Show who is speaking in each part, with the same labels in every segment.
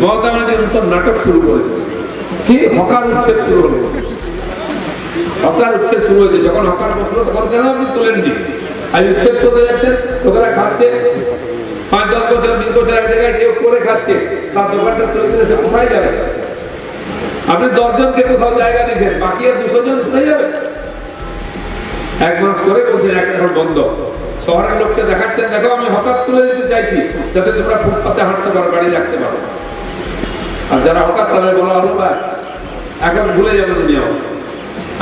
Speaker 1: মমতা ব্যানার্জি নতুন নাটক শুরু করেছে। কি? হকার উচ্ছেদ শুরু হলো। হকার উচ্ছেদ শুরু হয়েছে। যখন হকার বসল, তখন কেন আপনি তোলেননি? উচ্ছেদ করতে যাচ্ছেন লোকেরা খাচ্ছে? পাঁচ, দশ বছর, বিশ বছর আগে জায়গায় কেউ করে খাচ্ছে। তার দোকানটা তুলে দিলে সে কোথায় যাবে? আপনি দশজনকে কোথাও জায়গা দিচ্ছেন বাকি আর দুশো জন কোথায় যাবে? এক মাস করে বলছেন এক এখন বন্ধ। শহরের লোককে দেখাচ্ছেন দেখো আমি হঠাৎ তুলে দিতে চাইছি, যাতে তোমরা ফুটপাতে হাঁটতে পারো গাড়ি রাখতে পারো। আর যারা হঠাৎ তাদের বলা হলো ব্যাস এখন ভুলে যাবে দুনিয়া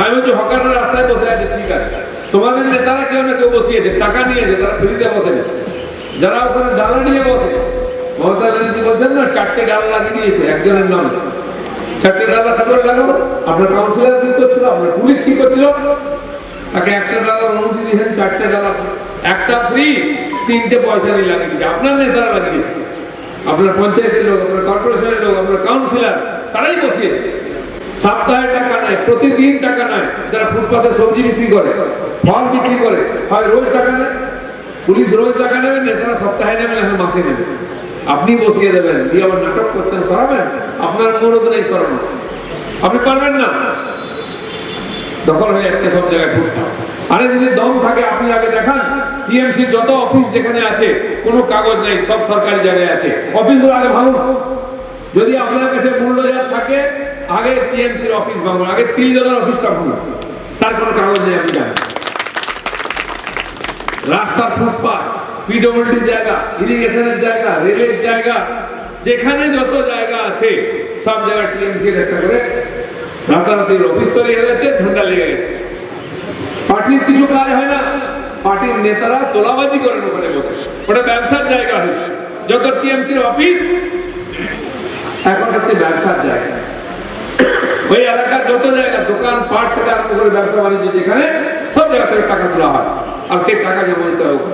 Speaker 1: আমি বলছি, হকাররা রাস্তায় বসে আছে, ঠিক আছে। তোমাদের নেতারা কেউ না কেউ বসিয়েছে, টাকা নিয়েছে তারা ফ্রিতে বসে যারা ওখানে ডালা নিয়ে বসে, মমতা ব্যানার্জি বলছেন না, চারটে ডাল লাগিয়ে দিয়েছে, একজনের নাম। চারটে ডালা তা করে লাগাবো। আপনার কাউন্সিলর কি করছিল? আপনার পুলিশ কি করছিল? তাকে একটা ডালার অনুমতি দিয়েছেন চারটে ডালা একটা ফ্রি তিনটে পয়সা নিয়ে লাগিয়ে দিয়েছে। আপনার নেতারা লাগিয়েছে আপনার পঞ্চায়েতের লোক, আপনার কর্পোরেশনের লোক, আপনার কাউন্সিলর তারাই বসিয়েছে সপ্তাহে টাকা নেয় প্রতিদিন টাকা নেয় যারা ফুটপাতে সবজি বিক্রি করে, ফল বিক্রি করে, হয় রোজ টাকা নেয়? পুলিশ রোজ টাকা নেবে নেতারা সপ্তাহে নেবেন এখন মাসে নেবে। আপনি বসিয়ে দেবেন দিয়ে আবার নাটক করছেন, সরাবেন? আপনার অনুরোধ নেই, সরানো। আপনি পারবেন না। দখল হয়ে যাচ্ছে সব জায়গায় ফুটপাত আরে যদি দম থাকে, আপনি আগে দেখান টিএমসি যত অফিস যেখানে আছে, কোনো কাগজ নেই, সব সরকারি জায়গায় আছে। অফিসগুলো আগে ভাঙুন। যদি আপনার কাছে মূল্যজাত থাকে, আগে টিএমসির অফিস ভাঙুন, আগে তিন জনের অফিসটা ভাঙুন। তার কোনো কাগজ নেই, আপনি জানেন। রাস্তার ফুটপাত পিডব্লিউডির জায়গা ইরিগেশনের জায়গা রেলের জায়গা, যেখানে যত জায়গা আছে, সব জায়গায় টিএমসির একটা করে রাতারাতির অফিস তৈরি হয়ে গেছে ঠান্ডা লেগে গেছে। পার্টির কিছু কাজ হয় না, পার্টির নেতারা তোলাবাজি করেন ওখানে বসে। ওটা ব্যবসার জায়গা হয়েছে যত টিএমসির অফিস, এখন হচ্ছে ব্যবসার জায়গা। ওই এলাকার যত জায়গা, দোকান, পাট থেকে আরম্ভ করে ব্যবসা বাণিজ্য যেখানে, সব জায়গা থেকে টাকা তোলা হয়। আর সেই টাকা জমা দিতে হবে।